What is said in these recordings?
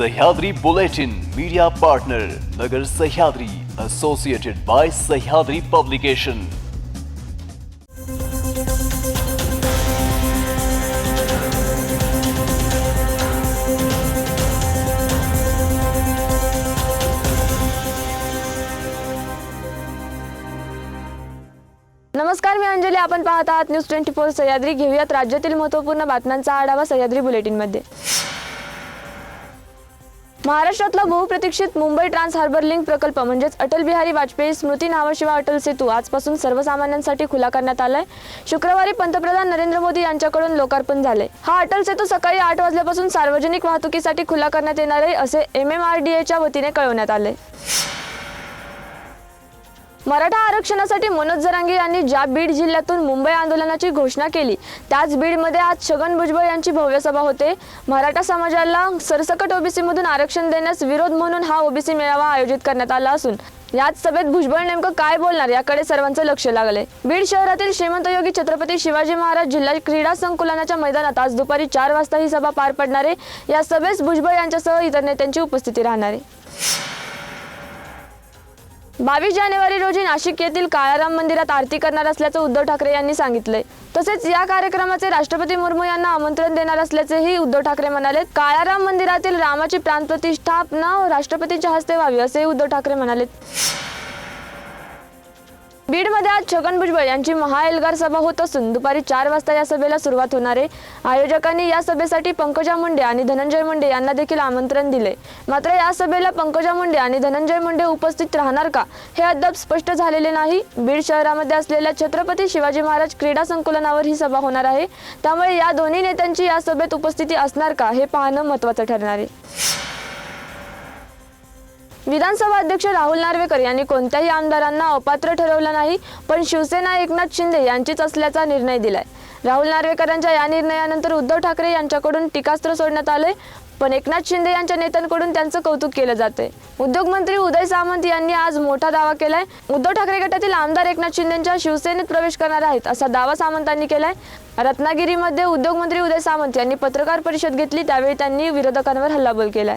Sahyadri Bulletin media partner Nagar Sahyadri associated by Sahyadri publication नमस्कार मी अंजली. आपण पाहत आहात न्यूज ट्वेंटी फोर सह्याद्री. घेऊयात राज्यातील महत्त्वपूर्ण बातम्यांचा आढावा सह्याद्री बुलेटिनमध्ये. महाराष्ट्रातला बहुप्रतीक्षित मुंबई ट्रान्स हार्बर लिंक प्रकल्प म्हणजेच अटल बिहारी वाजपेयी स्मृती नावाशिवा अटल सेतू आजपासून सर्वसामान्यांसाठी खुला करण्यात आलाय. शुक्रवारी पंतप्रधान नरेंद्र मोदी यांच्याकडून लोकार्पण झाले हा अटल सेतू सकाळी आठ वाजल्यापासून सार्वजनिक वाहतुकीसाठी खुला करण्यात येणार आहे असे एम एम आर डी एच्या वतीने कळवण्यात आले मराठा आरक्षणासाठी मनोज जरांगे यांनी ज्या बीड जिल्ह्यातून मुंबई आंदोलनाची घोषणा केली त्याच बीडमध्ये आज छगन भुजबळ यांची भव्य सभा होते. मराठा समाजाला सरसकट ओबीसी मधून आरक्षण देण्यास विरोध म्हणून हा ओबीसी मेळावा आयोजित करण्यात आला असून याच सभेत भुजबळ नेमकं काय बोलणार याकडे सर्वांचं लक्ष लागलंय. बीड शहरातील श्रीमंत योगी छत्रपती शिवाजी महाराज जिल्हा क्रीडा संकुलनाच्या मैदानात आज दुपारी चार वाजता ही सभा पार पडणार आहे. या सभेस भुजबळ यांच्यासह इतर नेत्यांची उपस्थिती राहणार आहे. बावीस जानेवारी रोजी नाशिक येथील काळाराम मंदिरात आरती करणार असल्याचं उद्धव ठाकरे यांनी सांगितलंय. तसेच या कार्यक्रमाचे राष्ट्रपती मुर्मू यांना आमंत्रण देणार असल्याचेही उद्धव ठाकरे म्हणाले. काळाराम मंदिरातील रामाची प्राणप्रतिष्ठापना राष्ट्रपतींच्या हस्ते व्हावी असेही उद्धव ठाकरे म्हणाले. बीडमध्ये आज छगन भुजबळ यांची महाएल्गार सभा होत असून दुपारी चार वाजता या सभेला सुरुवात होणार आहे. आयोजकांनी या सभेसाठी पंकजा मुंडे आणि धनंजय मुंडे यांना देखील आमंत्रण दिले. मात्र या सभेला पंकजा मुंडे आणि धनंजय मुंडे उपस्थित राहणार का हे अद्याप स्पष्ट झालेले नाही. बीड शहरामध्ये असलेल्या छत्रपती शिवाजी महाराज क्रीडा संकुलनावर ही सभा होणार आहे. त्यामुळे या दोन्ही नेत्यांची या सभेत उपस्थिती असणार का हे पाहणं महत्त्वाचं ठरणार आहे. विधानसभा अध्यक्ष राहुल नार्वेकर यांनी कोणत्याही आमदारांना अपात्र ठरवलं नाही पण शिवसेना एकनाथ शिंदे यांचीच असल्याचा निर्णय दिलाय. राहुल नार्वेकरांच्या या निर्णयानंतर उद्धव ठाकरे यांच्याकडून टीकास्त्र सोडण्यात आले पण एकनाथ शिंदे यांच्या नेत्यांकडून त्यांचं कौतुक केलं जाते उद्योगमंत्री उदय सामंत यांनी आज मोठा दावा केलाय उद्धव ठाकरे गटातील आमदार एकनाथ शिंदेच्या शिवसेनेत प्रवेश करणार आहेत असा दावा सामंतांनी केलाय. रत्नागिरीमध्ये उद्योगमंत्री उदय सामंत यांनी पत्रकार परिषद घेतली त्यावेळी त्यांनी विरोधकांवर हल्लाबोल केलाय.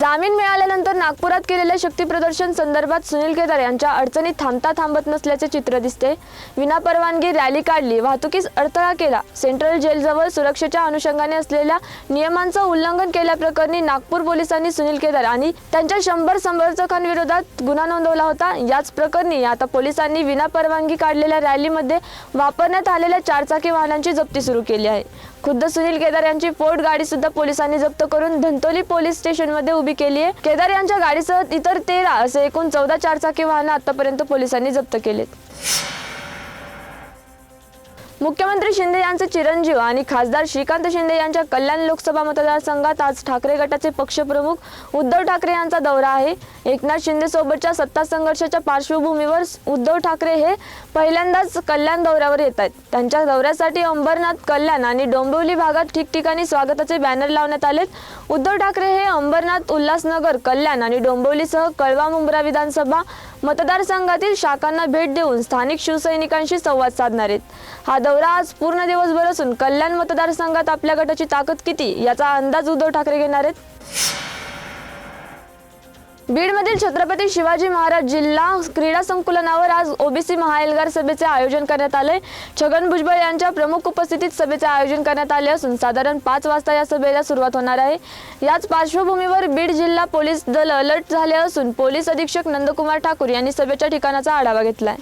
जामीन मिळाल्यानंतर नागपुरात केलेल्या शक्ती प्रदर्शन संदर्भात सुनील केदार यांच्या अडचणीत थांबता थांबत नसल्याचे चित्र दिसते. विनापरवानगी रॅली काढली. वाहतुकीस अडथळा केला. सेंट्रल जेलजवळ सुरक्षेच्या अनुषंगाने असलेल्या नियमांचं उल्लंघन केल्याप्रकरणी नागपूर पोलिसांनी सुनील केदार आणि त्यांच्या शंभर समर्थकांविरोधात गुन्हा नोंदवला होता. याच प्रकरणी आता पोलिसांनी विनापरवानगी काढलेल्या रॅलीमध्ये वापरण्यात आलेल्या चारचाकी वाहनांची जप्ती सुरू केली आहे. खुद्द सुनील केदार यांची फोर्ट गाडी सुद्धा पोलिसांनी जप्त करून धंतोली पोलीस स्टेशनमध्ये उभी केली आहे. केदार यांच्या गाडीसह इतर तेरा असे एकूण चौदा चारचाकी वाहनं आतापर्यंत पोलिसांनी जप्त केलेत. मुख्यमंत्री शिंदे यांचे चिरंजीव आणि खासदार श्रीकांत शिंदे यांच्या कल्याण लोकसभा मतदारसंघात आज ठाकरे गटाचे पक्षप्रमुख उद्धव ठाकरे यांचा दौरा आहे. एकनाथ शिंदे सोबतच्या सत्ता संघर्षाच्या पार्श्वभूमीवर उद्धव ठाकरे हे पहिल्यांदाच कल्याण दौऱ्यावर येत आहेत. त्यांच्या दौऱ्यासाठी अंबरनाथ कल्याण आणि डोंबिवली भागात ठिकठिकाणी स्वागताचे बॅनर लावण्यात आलेत. उद्धव ठाकरे हे अंबरनाथ उल्हासनगर कल्याण आणि डोंबिवलीसह कळवा मुंब्रा विधानसभा मतदारसंघातील शाखांना भेट देऊन स्थानिक शिवसैनिकांशी संवाद साधणार आहेत. हा दौरा आज पूर्ण दिवसभर असून कल्याण मतदारसंघात आपल्या गटाची ताकद किती याचा अंदाज उद्धव ठाकरे घेणार आहेत. बीडमधील छत्रपती शिवाजी महाराज जिल्हा क्रीडा संकुलनावर आज ओबीसी महाएल्गार सभेचे आयोजन करण्यात आले. छगन भुजबळ यांच्या प्रमुख उपस्थितीत सभेचे आयोजन करण्यात आले असून साधारण पाच वाजता या सभेला सुरुवात होणार आहे. याच पार्श्वभूमीवर बीड जिल्हा पोलीस दल अलर्ट झाले असून पोलीस अधीक्षक नंदकुमार ठाकूर यांनी सभेच्या ठिकाणाचा आढावा घेतलाय.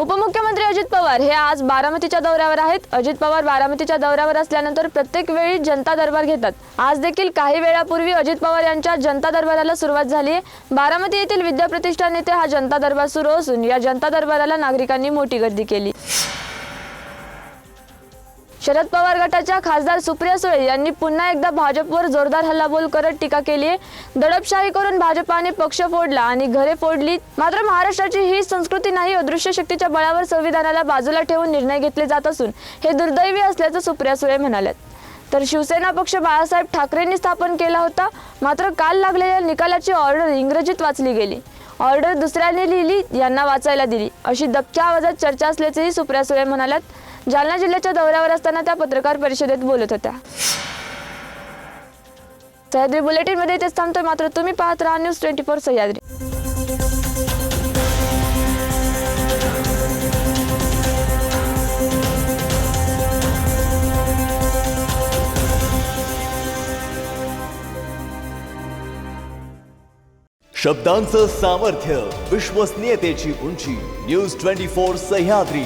उपमुख्यमंत्री अजित पवार हे आज बारामतीच्या दौऱ्यावर आहेत. अजित पवार बारामतीच्या दौऱ्यावर असल्यानंतर प्रत्येक वेळी जनता दरबार घेतात. आज देखील काही वेळापूर्वी अजित पवार यांच्या जनता दरबाराला सुरुवात झाली आहे. बारामती येथील विद्याप्रतिष्ठान येथे हा जनता दरबार सुरू असून या जनता दरबाराला नागरिकांनी मोठी गर्दी केली. शरद पवार गटाच्या खासदार सुप्रिया सुळे यांनी पुन्हा एकदा भाजपवर जोरदार हल्लाबोल करत टीका केली आहे. दडपशाही करून भाजपाने पक्ष फोडला आणि घरे फोडली. मात्र महाराष्ट्राची ही संस्कृती नाही अदृश्य शक्तीच्या बळावर संविधानाला बाजूला ठेवून निर्णय घेतले जात असून हे दुर्दैवी असल्याचं सुप्रिया सुळे म्हणाल्यात. तर शिवसेना पक्ष बाळासाहेब ठाकरेंनी स्थापन केला होता. मात्र काल लागलेल्या निकालाची ऑर्डर इंग्रजीत वाचली गेली. ऑर्डर दुसऱ्याने लिहिली यांना वाचायला दिली. अशी दबक्या आवाजात चर्चा असल्याचेही सुप्रिया सुळे म्हणाल्यात. जालना जिल्ह्याच्या दौऱ्यावर असताना त्या पत्रकार परिषदेत बोलत होत्या. सह्याद्री बुलेटिनमध्ये इथेच थांबतोय. मात्र तुम्ही पाहत राहा न्यूज ट्वेंटी फोर सह्याद्री. शब्दांचं सामर्थ्य विश्वसनीयतेची उंची न्यूज ट्वेंटी फोर सह्याद्री.